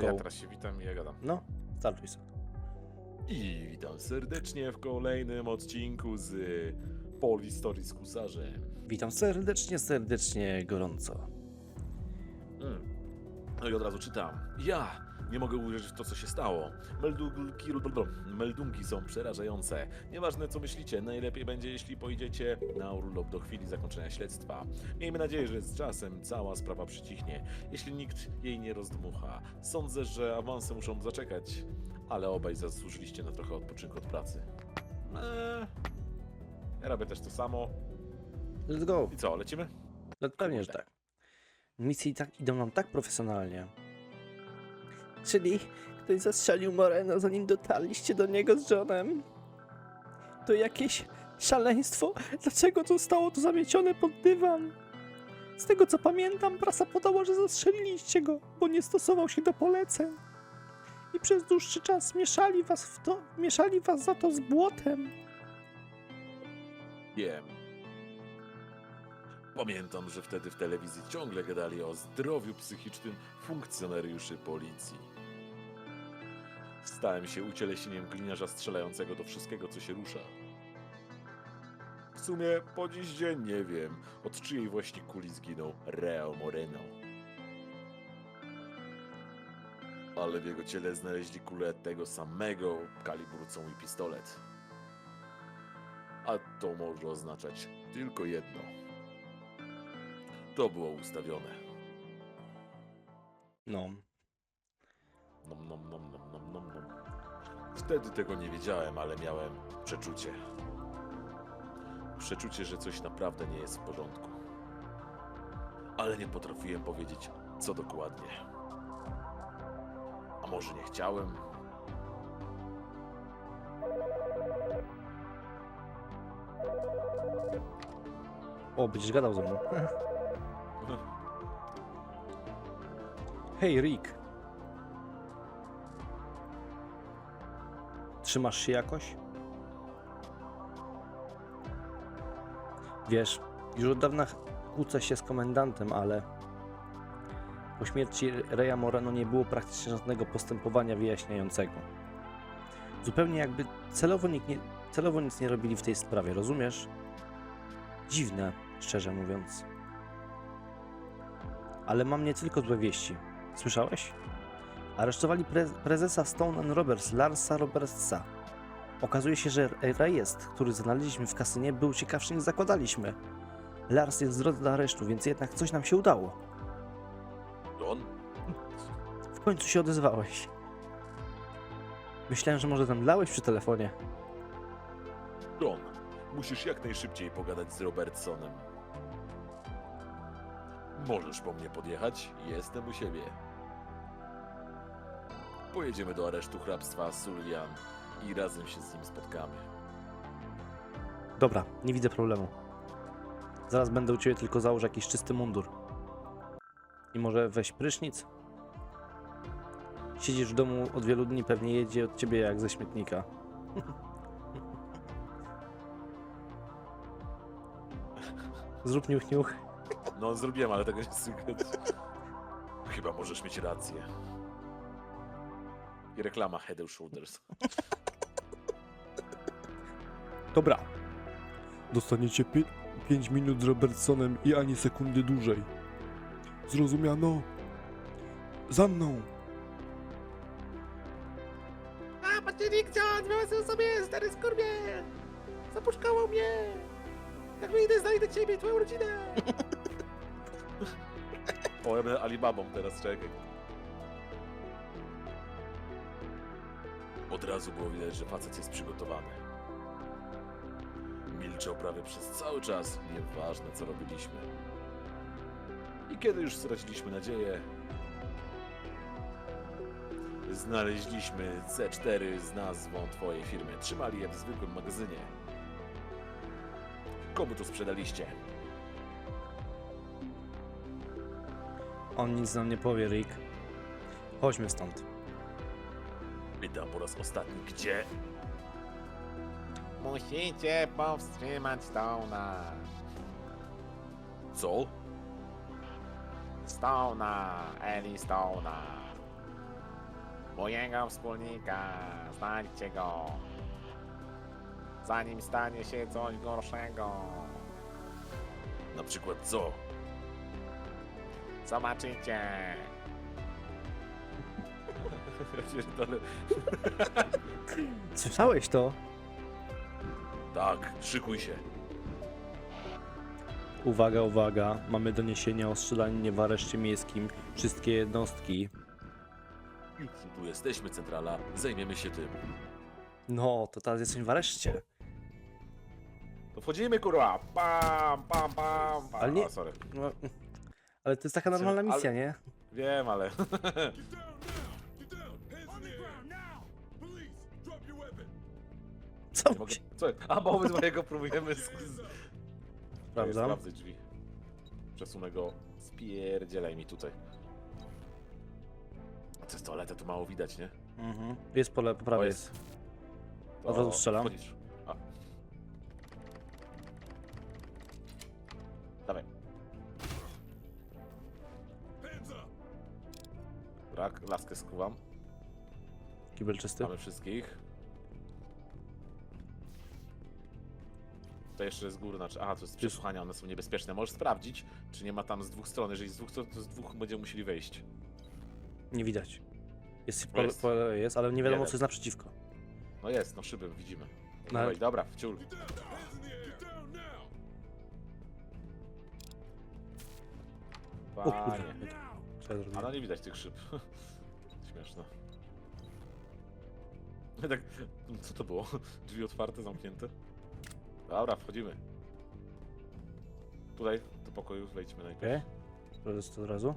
Go. ja teraz się witam i ja gadam. No, startuj sobie. I witam serdecznie w kolejnym odcinku z Poli Story z Kusarzem. Witam serdecznie, serdecznie, gorąco. Mm. No i od razu czytam. Ja nie mogę uwierzyć w to, co się stało. Meldunki, meldunki są przerażające. Nieważne, co myślicie, najlepiej będzie, jeśli pojedziecie na urlop do chwili zakończenia śledztwa. Miejmy nadzieję, że z czasem cała sprawa przycichnie, jeśli nikt jej nie rozdmucha. Sądzę, że awanse muszą zaczekać, ale obaj zasłużyliście na trochę odpoczynku od pracy. Eee, ja robię też to samo. Let's go. I co, lecimy? No pewnie, że tak. Misje i tak idą nam tak profesjonalnie. Czyli ktoś zastrzelił Moreno, zanim dotarliście do niego z Johnem? To jakieś szaleństwo? Dlaczego zostało to zamiecione pod dywan? Z tego co pamiętam, prasa podała, że zastrzeliliście go, bo nie stosował się do poleceń. I przez dłuższy czas mieszali was w to, mieszali was za to z błotem. Wiem. Pamiętam, że wtedy w telewizji ciągle gadali o zdrowiu psychicznym funkcjonariuszy policji. Stałem się ucieleśnieniem gliniarza strzelającego do wszystkiego, co się rusza. W sumie po dziś dzień nie wiem, od czyjej właśnie kuli zginął Reo Moreno. Ale w jego ciele znaleźli kulę tego samego kalibru co mój pistolet. A to może oznaczać tylko jedno. To było ustawione. No, Nom, nom, nom, nom, nom, nom, nom. Wtedy tego nie wiedziałem, ale miałem przeczucie. Przeczucie, że coś naprawdę nie jest w porządku. Ale nie potrafiłem powiedzieć, co dokładnie. A może nie chciałem? o, będziesz gadał ze mną. Hej, Rick. Trzymasz się jakoś? Wiesz, już od dawna kłócę się z komendantem, ale po śmierci Reya Moreno nie było praktycznie żadnego postępowania wyjaśniającego. Zupełnie jakby celowo, nie, celowo nic nie robili w tej sprawie, rozumiesz? Dziwne, szczerze mówiąc. Ale mam nie tylko złe wieści. Słyszałeś? Aresztowali pre prezesa Stone and Roberts, Larsa Robertsa. Okazuje się, że rejestr, który znaleźliśmy w kasynie, był ciekawszy niż zakładaliśmy. Lars jest w drodze do aresztu, więc jednak coś nam się udało. Don? W końcu się odezwałeś. Myślałem, że może zemdlałeś przy telefonie. Don, musisz jak najszybciej pogadać z Robertsonem. Możesz po mnie podjechać? Jestem u siebie. Pojedziemy do aresztu hrabstwa Sullivan i razem się z nim spotkamy. Dobra, nie widzę problemu. Zaraz będę u ciebie, tylko załóż jakiś czysty mundur. I może weź prysznic? Siedzisz w domu od wielu dni, pewnie jedzie od ciebie jak ze śmietnika. Zrób niuch niuch. No, zrobiłem, ale tego nie słychać. Chyba możesz mieć rację. I reklama Head and Shoulders. Dobra. Dostaniecie 5 minut z Robertsonem i ani sekundy dłużej. Zrozumiano? Za mną! A, patrzcie, John, miałem sobie stary skurwiel! Zapuszkało mnie! Jak wyjdę, znajdę ciebie i twoją rodzinę! O, ja będę Alibabą teraz, czekaj. Od razu było widać, że facet jest przygotowany. Milczał prawie przez cały czas, nieważne co robiliśmy. I kiedy już straciliśmy nadzieję, znaleźliśmy C4 z nazwą twojej firmy. Trzymali je w zwykłym magazynie. Komu to sprzedaliście? On nic nam nie powie, Rick. Chodźmy stąd. Pytam po raz ostatni, gdzie? Musicie powstrzymać Stone'a! Co? Stone'a! Eli Stone'a! Mojego wspólnika, znajdźcie go. Zanim stanie się coś gorszego. Na przykład co? Zobaczycie. Ja pierdolę. Słyszałeś to? Tak, szykuj się. Uwaga, uwaga. Mamy doniesienia o strzelaninie w areszcie miejskim. Wszystkie jednostki. Tu jesteśmy, centrala. Zajmiemy się tym. No, to teraz jesteśmy w areszcie. To wchodzimy, kurwa. Pam, pam, pam, pam. Ale nie- O, sorry. No, ale to jest taka normalna Ale- misja, nie? Wiem, ale... Co Nie mogę... Co? A, bo obydwoje go próbujemy z... Sprawdzam. Sprawdzę drzwi. Przesunę go. Spierdzielaj mi tutaj. A co z toalety, to mało widać, nie? Mhm. Jest pole, po prawej jest. To Od razu strzelam. Wchodzisz. A. Dawaj. Brak, laskę skuwam. Kibel czysty. Mamy wszystkich. To jeszcze z góry, znaczy, aha, to jest przesłuchania, one są niebezpieczne. Możesz sprawdzić, czy nie ma tam z dwóch stron. Jeżeli z dwóch stron, to z dwóch będziemy musieli wejść. Nie widać. Jest, po, Jest. po jest, ale nie wiadomo Jeden. co jest naprzeciwko. No jest, no szyby widzimy. No, Dawaj, dobra, wciul. O kurde. Panie. Co ja A no zrobiłem? nie widać tych szyb. Śmieszne. Tak, co to było? Drzwi otwarte, zamknięte? Dobra, wchodzimy. Tutaj, do pokoju wejdźmy najpierw. Okej. To jest od razu.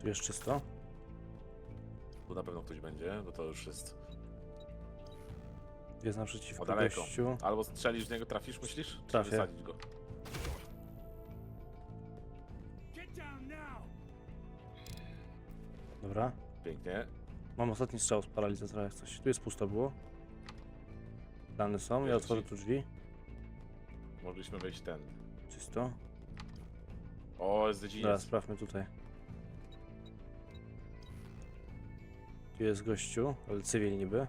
Tu jest czysto. Tu na pewno ktoś będzie, bo to już jest... Jest naprzeciwko O, daleko. gościu. Albo strzelisz w niego, trafisz, myślisz? Czy Trafię. wysadzić go? Dobra. Pięknie. Mam ostatni strzał z paralizatora jak coś. Tu jest pusto było. Dane są, ja otworzę tu drzwi. Mogliśmy wejść ten. Czysto. O, jest Dobra, dziedziniec. sprawdźmy tutaj. Tu jest gościu, ale cywil niby.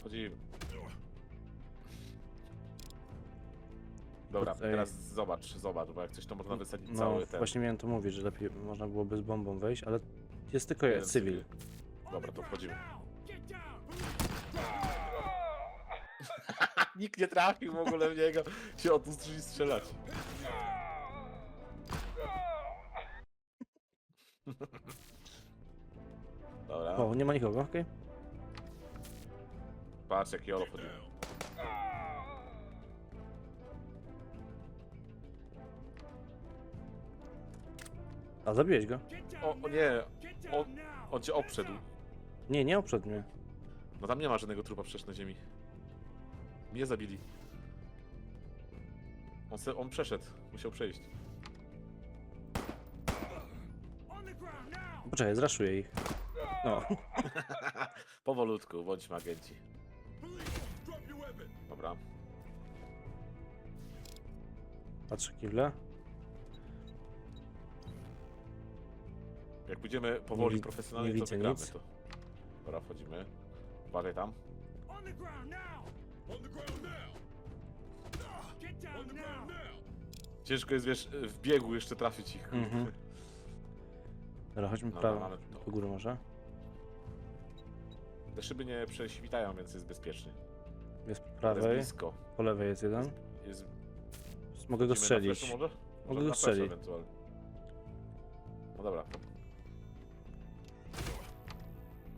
Wchodzimy. Dobra, Tutaj- teraz zobacz, zobacz, bo jak coś to można wysadzić No, cały ten. właśnie miałem to mówić, że lepiej można byłoby z bombą wejść, ale jest tylko jeden cywil. Dobra, to wchodzimy. Nikt nie trafił w ogóle w niego. Się od zaczęli strzelać. Dobra, O, nie ma nikogo, okej. patrz jaki Olo wchodzi. A zabiłeś go? O, o nie, o, on cię obszedł. Nie, nie oprzed mnie. No tam nie ma żadnego trupa przecież na ziemi. Mnie zabili. On, se, on przeszedł, musiał przejść. Poczekaj, zraszuję ich. No, Powolutku, bądźmy agenci. Dobra. patrzę kible. Jak pójdziemy powoli, wi- profesjonalnie, nie to widzę wygramy nic. to. Dobra, wchodzimy. Uważaj tam. Ciężko jest, wiesz, w biegu jeszcze trafić ich. Mhm. Dobra, chodźmy Dobra, prawo. mamy Do góry może. Te szyby nie prześwitają, więc jest bezpiecznie. Jest po Ale Jest prawej, blisko. po lewej jest jeden. Jest... Mogę go na strzelić. flashu może? Mogę go na flashu strzelić. ewentualnie. No dobra.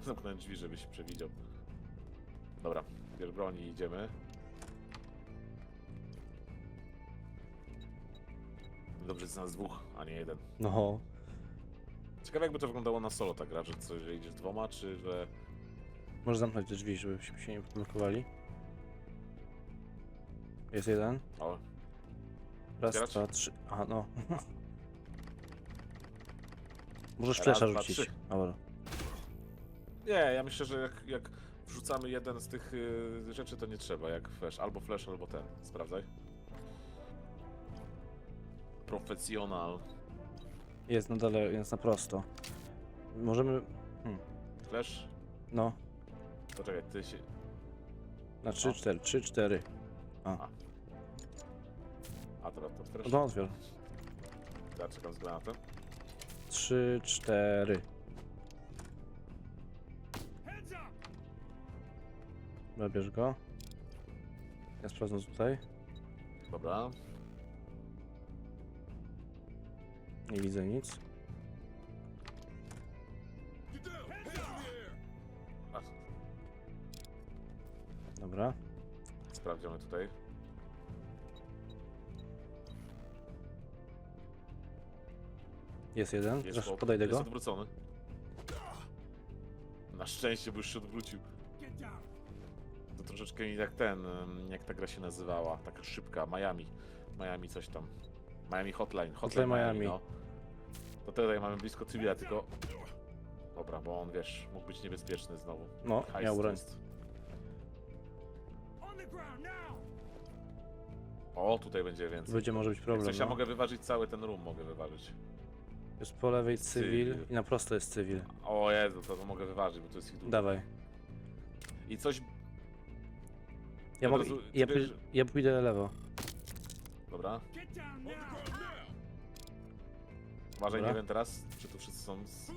Zamknąłem drzwi, żebyś przewidział. Dobra, bierz broń i idziemy. Dobrze, jest nas dwóch, a nie jeden. No, Ciekawe jakby to wyglądało na solo ta gra, że co, że idziesz dwoma, czy że... może zamknąć te drzwi, żebyśmy się nie blokowali. Jest jeden. O, Raz, Otwierać? dwa, trzy. Aha, no. Możesz Raz, flesza dwa, rzucić. trzy. Dobra. Nie, ja myślę, że jak, jak wrzucamy jeden z tych y, rzeczy, to nie trzeba, jak flash, albo flash, albo ten. Sprawdzaj. Profesjonal. Jest na dole, jest na prosto. Możemy... Flash? No, To czekaj, ty się... na 3, 4, 3, 4. A, teraz to otwierasz? No otwier. Ja czekam z granatem. 3, 4. Zabierz go. Ja sprawdzę tutaj. Dobra. Nie widzę nic. Dobra. sprawdziamy tutaj. Jest jeden. Jest Zaraz chłop. podejdę Jest go. odwrócony. Na szczęście, bo już się odwrócił. To troszeczkę jak ten, jak ta gra się nazywała, taka szybka, Miami. Miami coś tam. Miami Hotline. Hotline Miami, Miami. no. To tutaj mamy blisko cywila, tylko... Dobra, bo on, wiesz, mógł być niebezpieczny znowu. No, Heist miał. O, tutaj będzie więcej. Będzie może być Jak problem. coś ja No. mogę wyważyć cały ten room, mogę wyważyć. Jest po lewej cywil Cywil. i na prosto jest cywil. O Jezu, to, to mogę wyważyć, bo to jest ich dużo. Dawaj. I coś... Ja, mogę, razu ja, pój- ja pójdę lewo. Dobra. Uważaj, Dobra. nie wiem teraz, czy tu wszyscy są z...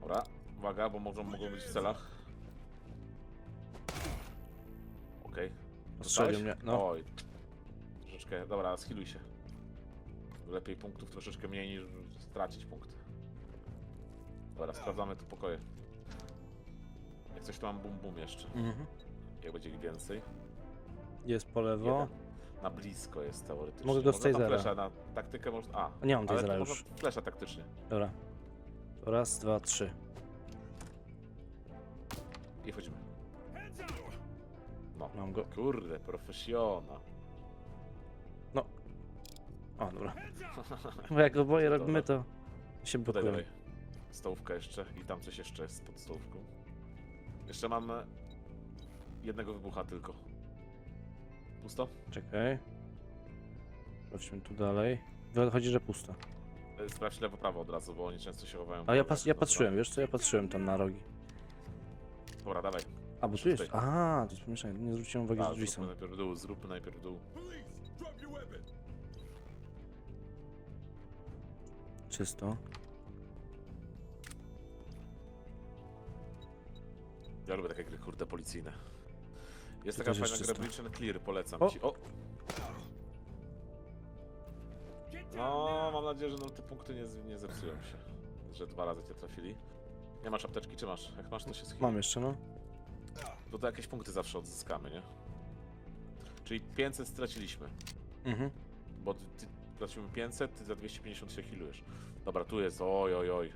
Dobra, uwaga, bo mogą, mogą być w celach. Okej. Ostrzelił Dostałeś? mnie. No. Oj. Troszeczkę, dobra, schiluj się. Lepiej punktów troszeczkę mniej niż stracić punkty. Dobra, sprawdzamy tu pokoje. Jak coś tu mam bum bum jeszcze. Mhm. Jak będzie ich więcej. Jest po lewo. Jeden. Na blisko jest teoretycznie. Mogę go z Można tam tasera. flesza na taktykę można. A, Nie mam ale tasera to już. można flesza taktycznie. Dobra. Raz, dwa, trzy. I wchodzimy. No. Mam go. Kurde, profesjona. O, dobra. Bo jak oboje Dobra. robimy, to się Tutaj dalej. Stołówka jeszcze i tam coś jeszcze jest pod stołówką. Jeszcze mam e, jednego wybucha tylko. Pusto? Czekaj. Sprawdźmy tu dalej. Wychodzi, że pusto. E, Sprawdź lewo, prawo od razu, bo oni często się chowają. w A ja, pas, ja patrzyłem, wiesz co? Ja patrzyłem tam na rogi. Dobra, dawaj. A, bo tu jest. Tutaj. A, to jest pomieszczenie. Nie zwróciłem uwagi, A, że drzwi zróbmy są. najpierw dół, zróbmy najpierw dół. Czysto. Ja lubię takie gry, kurde, policyjne. Jest taka też fajna jest gra czysto. Breach and Clear, polecam O! ci. O! No, mam nadzieję, że nam te punkty nie, z- nie zepsują się. Że dwa razy cię trafili. Nie masz apteczki, czy masz? Jak masz, to się schyli. Mam jeszcze, no. To, to jakieś punkty zawsze odzyskamy, nie? Czyli 500 straciliśmy. Mhm. Bo ty, ty stracimy 500, ty za 250 się healujesz. Dobra, tu jest, oj, oj, oj.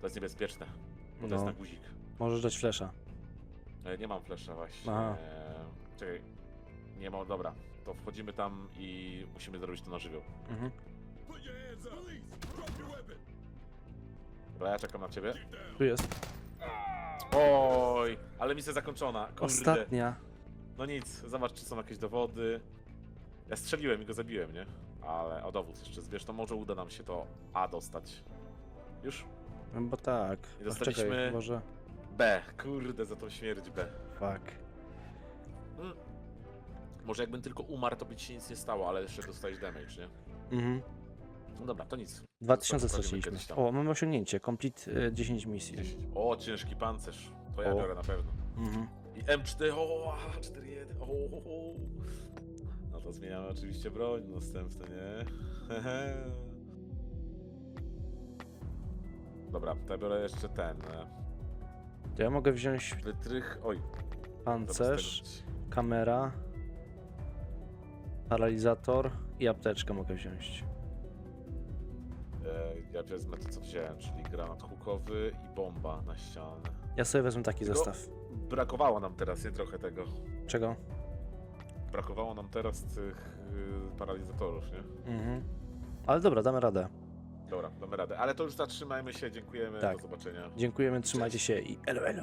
To jest niebezpieczne, bo to jest No. na guzik. Możesz dać flesza. E, Nie mam flesza właśnie. Aha. Czekaj. Nie mam, dobra. To wchodzimy tam i musimy zrobić to na żywioł. Mhm. Dobra, ja czekam na ciebie. Tu jest. Oj, ale misja zakończona. Kurde. Ostatnia. No nic, zobacz czy są jakieś dowody. Ja strzeliłem i go zabiłem, nie? Ale o dowód jeszcze zbierz, to może uda nam się to A dostać. Już? No bo tak. I dostaliśmy- Czekaj, może... B. Kurde, za tą śmierć B. Fuck. Może jakbym tylko umarł, to by ci się nic nie stało, ale jeszcze dostałeś damage, nie? Mhm. No dobra, to nic. 2000 Sprawdzimy straciliśmy. kiedyś tam. O, mamy osiągnięcie. Complete e, 10 misji. 10. O, ciężki pancerz. To ja O. biorę na pewno. Mhm. I M4, o, 4-1, o, o, o. No to zmieniamy oczywiście broń następnie, nie? Hehe. Dobra, to ja biorę jeszcze ten. e, To ja mogę wziąć Wytrych. Oj, pancerz, kamera, paralizator i apteczkę mogę wziąć. e, Ja wezmę to, co wziąłem, czyli granat hukowy i bomba na ścianę. Ja sobie wezmę taki Tylko- zestaw. Brakowało nam teraz, nie trochę tego. Czego? Brakowało nam teraz tych y, paralizatorów, nie? Mhm. Ale dobra, damy radę. Dobra, damy radę. Ale to już zatrzymajmy się, dziękujemy, Tak. do zobaczenia. Dziękujemy, trzymajcie się i elo elo.